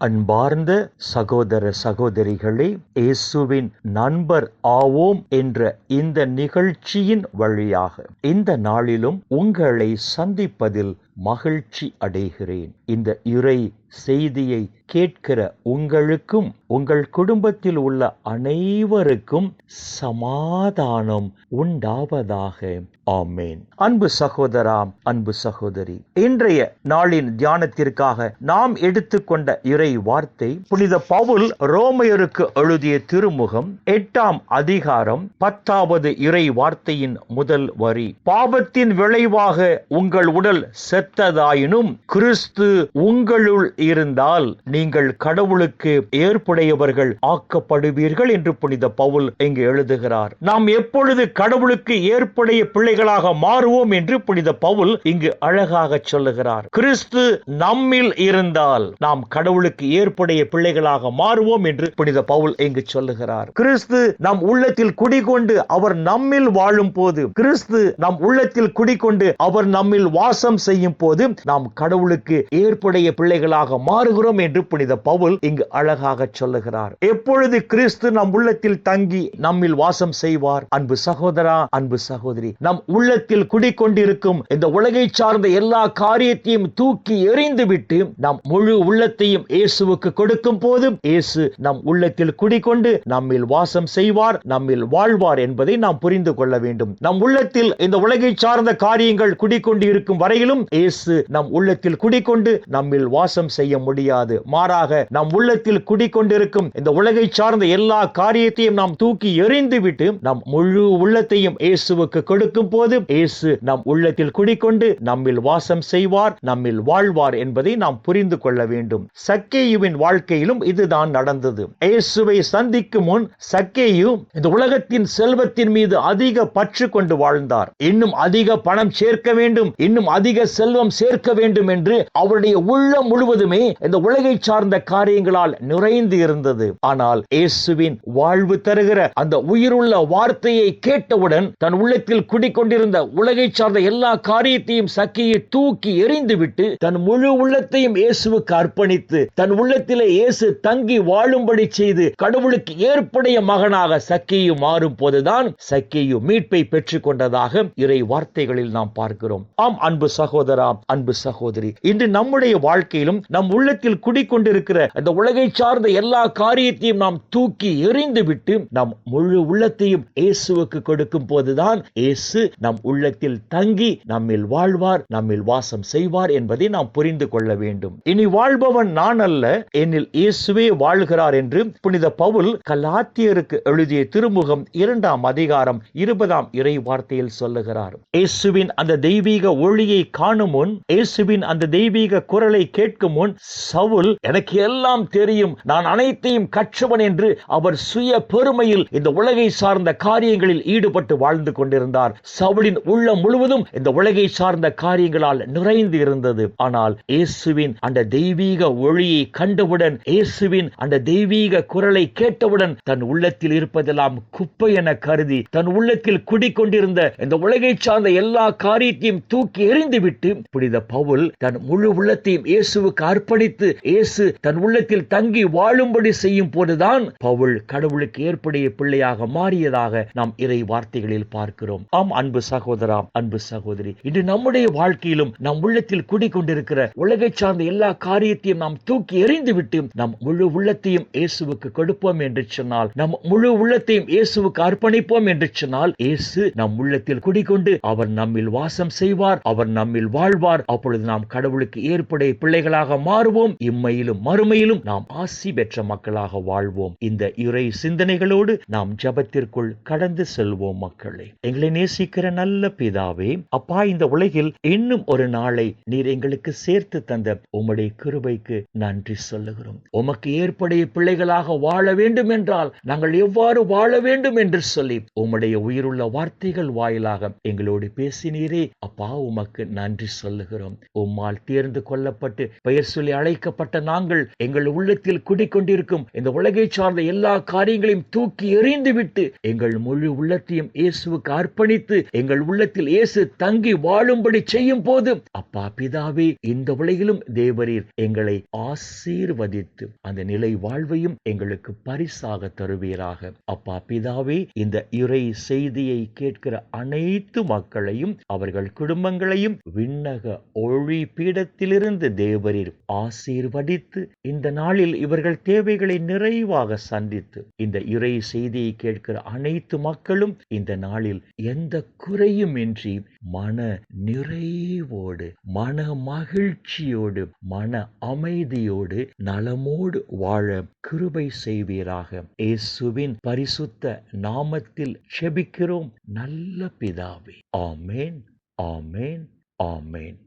அன்பார்ந்த சகோதர சகோதரிகளே இயேசுவின் நண்பர் ஆவோம் என்ற இந்த நிகழ்ச்சியின் வழியாக இந்த நாளிலும் உங்களை சந்திப்பதில் மகிழ்ச்சி அடைகிறேன். இந்த இறை செய்தியை கேட்கிற உங்களுக்கும் உங்கள் குடும்பத்தில் உள்ள அனைவருக்கும் சமாதானம் உண்டாவதாக. ஆமேன். அன்பு சகோதரா அன்பு சகோதரி இன்றைய நாளின் தியானத்திற்காக நாம் எடுத்துக்கொண்ட இறை வார்த்தை புனித பவுல் ரோமையருக்கு எழுதிய திருமுகம் எட்டாம் அதிகாரம் பத்தாவது இறை வார்த்தையின் முதல் வரி. பாவத்தின் விளைவாக உங்கள் உடல் செத்ததாயினும் கிறிஸ்து உங்களுள் இருந்தால் நீங்கள் கடவுளுக்கு ஏற்புடையவர்கள் ஆக்கப்படுவீர்கள் என்று புனித பவுல் இங்கு எழுதுகிறார். நாம் எப்பொழுது கடவுளுக்கு ஏற்புடைய பிள்ளைகளாக மாறுவோம் என்று புனித பவுல் இங்கு அழகாக சொல்லுகிறார். கிறிஸ்து நம்மில் இருந்தால் நாம் கடவுளுக்கு ஏற்புடைய பிள்ளைகளாக மாறுவோம் என்று புனித பவுல் இங்கு சொல்லுகிறார். கிறிஸ்து நம் உள்ளத்தில் குடிகொண்டு அவர் நம்மில் வாழும் போது கிறிஸ்து நம் உள்ளத்தில் குடிகொண்டு அவர் நம்மில் வாசம் செய்யும் போது நாம் கடவுளுக்கு ஏற்புடைய பிள்ளைகளாக மாறுகிறோம் என்று புனித பவுல் இங்கு அழகாக சொல்லுகிறார். எப்பொழுது கிறிஸ்து நம் உள்ளத்தில் தங்கி நம்மில் வாசம் செய்வார்? அன்பு சகோதரா அன்பு சகோதரி நம் உள்ளத்தில் குடிக்கொண்டிருக்கும் இந்த உலகை சார்ந்த எல்லா காரியத்தையும் தூக்கி எறிந்துவிட்டு நம் முழு உள்ளத்தையும் இயேசுவுக்கு கொடுக்கும் போது இயேசு நம் உள்ளத்தில் குடிக்கொண்டு நம்மில் வாசம் செய்வார் நம்மில் வாழ்வார் என்பதை நாம் புரிந்து கொள்ள வேண்டும். நம் உள்ளத்தில் இந்த உலகை சார்ந்த காரியங்கள் குடிக்கொண்டு இருக்கும் வரையிலும் இயேசு நம் உள்ளத்தில் குடிக்கொண்டு நம்மில் வாசம் செய்ய முடியாது. மாறாக நம் உள்ளத்தில் குடிக்கொண்டிருக்கும் இந்த உலகை சார்ந்த எல்லா காரியத்தையும் நாம் தூக்கி எறிந்துவிட்டு நம் முழு உள்ளத்தையும் இயேசுவுக்கு கொடுக்கும் போது இயேசு நம் உள்ளத்தில் குடிக்கொண்டு நம்மில் வாசம் செய்வார் நம்மில் வாழ்வார் என்பதை நாம் புரிந்து கொள்ள வேண்டும். சக்கேயுவின் வாழ்க்கையிலும் இதுதான் நடந்தது. இயேசுவை சந்திக்கும் முன் சக்கேயு இந்த உலகத்தின் செல்வத்தின் மீது அதிக பற்று கொண்டு வாழ்ந்தார். இன்னும் அதிக பணம் சேர்க்க வேண்டும் இன்னும் அதிக செல்வம் சேர்க்க வேண்டும் என்று அவருடைய உள்ளம் முழுவதும் இந்த உலகை சார்ந்த காரியங்களால் நிறைந்து இருந்தது. ஆனால் இயேசுவின் வாழ்வு தருகிற அந்த உயிருள்ள வார்த்தையை கேட்டவுடன் தன் உள்ளத்தில் குடிக்கொண்டிருந்த உலகை சார்ந்த எல்லா காரியத்தையும் சக்கியை தூக்கி எறிந்துவிட்டு தன் முழு உள்ளத்தையும் இயேசுவுக்கு அர்ப்பணித்து தன் உள்ளத்திலே இயேசு தங்கி வாழும்படி செய்து கடவுளுக்கு ஏற்புடைய மகனாக சக்கியு மாறும் போதுதான் சக்கியு மீட்பை பெற்றுக் கொண்டதாக இறை வார்த்தைகளில் நாம் பார்க்கிறோம். ஆம் அன்பு சகோதரா அன்பு சகோதரி இன்று நம்முடைய வாழ்க்கையிலும் நம் உள்ளத்தில் குடிக்கொண்டிருக்கிற அந்த உலகை சார்ந்த எல்லா காரியத்தையும் நாம் தூக்கி எறிந்து விட்டு நம் முழு உள்ளத்தையும் இயேசுவுக்கு கொடுக்கும் போதுதான் இயேசு நம் உள்ளத்தில் தங்கி நம்மில் வாழ்வார் நம்மில் வாசம் செய்வார் என்பதை நாம் புரிந்து கொள்ள வேண்டும். இனி வாழ்பவன் நான் அல்ல என்னில் இயேசுவே வாழ்கிறார் என்று புனித பவுல் கலாத்தியருக்கு எழுதிய திருமுகம் இரண்டாம் அதிகாரம் இருபதாம் இறை வார்த்தையில் சொல்லுகிறார். இயேசுவின் அந்த தெய்வீக ஒளியை காணும் முன் இயேசுவின் அந்த தெய்வீக குரலை கேட்கும் முன் சவுல் எனக்கு எல்லாம் தெரியும். நான் அனைத்தையும் கற்றவன் என்று அவர் சுய பெருமையில் இந்த உலகை சார்ந்த காரியங்களில் ஈடுபட்டு வாழ்ந்து கொண்டிருந்தார். சவுலின் உள்ளம் முழுவதும் இந்த உலகை சார்ந்த காரியங்களால் நிறைந்து இருந்தது. ஆனால் இயேசுவின் அந்த தெய்வீக ஒளியை கண்டவுடன் இயேசுவின் அந்த தெய்வீக குரலை கேட்டவுடன் தன் உள்ளத்தில் இருப்பதெல்லாம் குப்பை என கருதி தன் உள்ளத்தில் குடிக்கொண்டிருந்த இந்த உலகை சார்ந்த எல்லா காரியத்தையும் தூக்கி எறிந்துவிட்டு புனித பவுல் தன் முழு உள்ளத்தையும் இயேசுவுக்கு அர்ப்பணித்து இயேசு தன் உள்ளத்தில் தங்கி வாழும்படி செய்யும் போதுதான் பவுல் கடவுளுக்கு ஏற்புடைய பிள்ளையாக மாறியதாக நாம் இறை வார்த்தைகளில் பார்க்கிறோம். ஆம் அன்பு சகோதராம் அன்பு சகோதரி இன்று நம்முடைய வாழ்க்கையிலும் நம் உள்ளத்தில் குடிக்கொண்டிருக்கிற உலகை சார்ந்த எல்லா காரியத்தையும் நாம் தூக்கி எறிந்துவிட்டு நம் முழு உள்ளத்தையும் இயேசுவுக்கு கொடுப்போம் என்று சொன்னால் நம் முழு உள்ளத்தையும் இயேசுவுக்கு அர்ப்பணிப்போம் என்று சொன்னால் இயேசு நம் உள்ளத்தில் குடிக்கொண்டு அவர் நம்மில் வாசம் செய்வார் அவர் நம்மில் வாழ்வார். அப்பொழுது நாம் கடவுளுக்கு ஏற்புடைய பிள்ளைகளாக மாறுவோம் இம்மையிலும் மறுமையிலும் நாம் ஆசி பெற்ற மக்களாக வாழ்வோம். இந்த இறை சிந்தனைகளோடு நாம் ஜபத்திற்குள் கடந்து செல்வோம் மக்களே. எங்களை நேசிக்கிற நல்ல பிதாவே அப்பா இந்த உலகில் இன்னும் ஒரு நாளை நீர் எங்களுக்கு சேர்த்து தந்த உம்முடைய கிருபைக்கு நன்றி சொல்லுகிறோம். உமக்கு ஏற்படைய பிள்ளைகளாக வாழ வேண்டும் என்றால் நாங்கள் எவ்வாறு வாழ வேண்டும் என்று சொல்லி உம்முடைய உயிருள்ள வார்த்தைகள் வாயிலாக எங்களோடு பேசினீரே. அப்பா உமக்கு நன்றி சொல்லுகிறோம். உம்மால் தேர்ந்து கொள்ளப்பட்டு பெயர் சொல்லி அழைக்கப்பட்ட நாங்கள் எங்கள் உள்ளத்தில் குடிக்கொண்டிருக்கும் இந்த உலகை சார்ந்த எல்லா காரியங்களையும் தூக்கி எறிந்துவிட்டு எங்கள் முழு உள்ளத்தையும் இயேசுவுக்கு அர்ப்பணித்து எங்கள் உள்ளத்தில் இயேசு தங்கி வாழும்படி செய்யும் போது அப்பா பிதாவே இந்த உலகிலும் தேவரீர் எங்களை ஆசீர்வதித்து அந்த நிலை வாழ்வையும் எங்களுக்கு பரிசாக தருவீராக. அப்பா பிதாவே இந்த இறை செய்தியை கேட்கிற அனைத்து மக்களையும் அவர்கள் குடும்பங்களையும் விண்ணக ஒளி பீடத்திலிருந்து தேவரீர் ஆசீர்வதித்து இந்த நாளில் இவர்கள் தேவைகளை நிறைவாக சந்தித்து இந்த இறை செய்தியை கேட்கிற அனைத்து மக்களும் இந்த நாளில் எந்த குறையும் இன்றி மன நிறைவோடு மன மகிழ்ச்சியோடு மன அமைதியோடு நலமோடு வாழ கிருபை செய்வீராக. இயேசுவின் பரிசுத்த நாமத்தில் செபிக்கிறோம். நல்ல பிதாவே. ஆமேன் ஆமேன் ஆமேன்.